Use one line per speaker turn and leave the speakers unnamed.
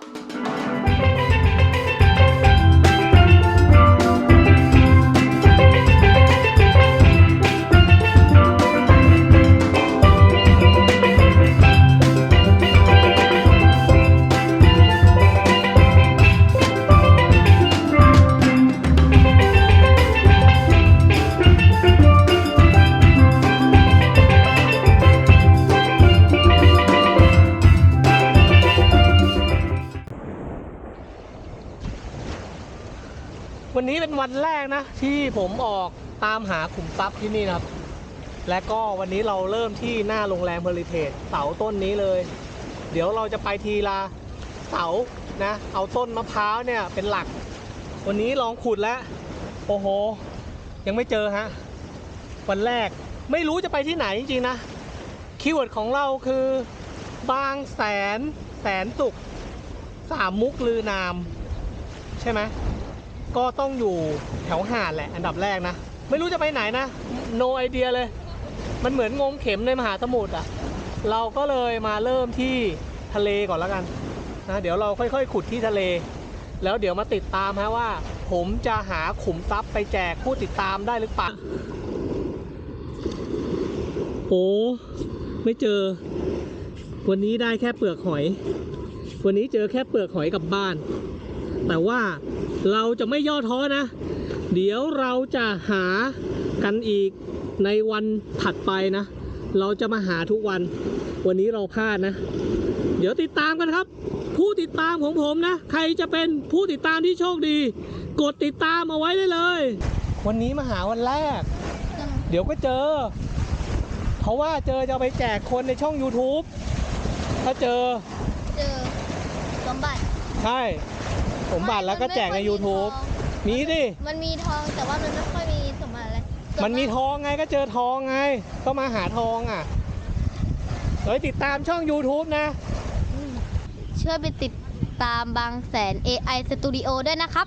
thank you วันนี้เป็นวันแรกนะ ที่ผมออกตามหาขุมทรัพย์ที่นี่นะครับ และก็วันนี้เราเริ่มที่หน้าโรงแรมเฮอริเทจเสาต้นนี้เลย เดี๋ยวเราจะไปทีละเสานะ เอาต้นมะพร้าวเนี่ยเป็นหลัก วันนี้ลองขุดแล้ว โอ้โห ยังไม่เจอฮะ วันแรกไม่รู้จะไปที่ไหนจริงๆนะ คีย์เวิร์ดของเราคือบางแสนแสนสุขสามมุกลือนาม ใช่ไหม ก็ต้องอยู่แถวหาดแหละอันดับแรกนะ ไม่รู้จะไปไหนนะ no idea เลย มันเหมือนงมเข็มในมหาสมุทรอะ เราก็เลยมาเริ่มที่ทะเลก่อนแล้วกันนะเดี๋ยวเราค่อยๆ ขุดที่ทะเล แล้วเดี๋ยวมาติดตามฮะว่า ผมจะหาขุมทรัพย์ไปแจกผู้ติดตามได้หรือเปล่าโอ้ไม่เจอ วันนี้ได้แค่เปลือกหอย วันนี้เจอแค่เปลือกหอยกับบ้าน แต่ว่าเราจะไม่ย่อท้อนะ เดี๋ยวเราจะหากันอีกในวันถัดไปนะ เราจะมาหาทุกวัน วันนี้เราพลาดนะ เดี๋ยวติดตามกันครับ ผู้ติดตามของผมนะ ใครจะเป็นผู้ติดตามที่โชคดี กดติดตามเอาไว้ได้เลย วันนี้มาหาวันแรก เดี๋ยวก็เจอ เพราะว่าเจอจะเอาไปแจกคนในช่อง YouTube ถ้าเจอ
เจอสมบัติ
ใช่ ผมบัตรแล้วก็แจกใน YouTube มีดิ
มันมีทองแต่ว่ามันไม่ค่อยมีสมบัติอะไร
มันมีทองไงก็เจอทองไง ก็มาหาทองอะเฮ้ยติดตามช่อง YouTube นะ
เชื่อไปติดตามบางแสน AI Studio ด้วยนะครับ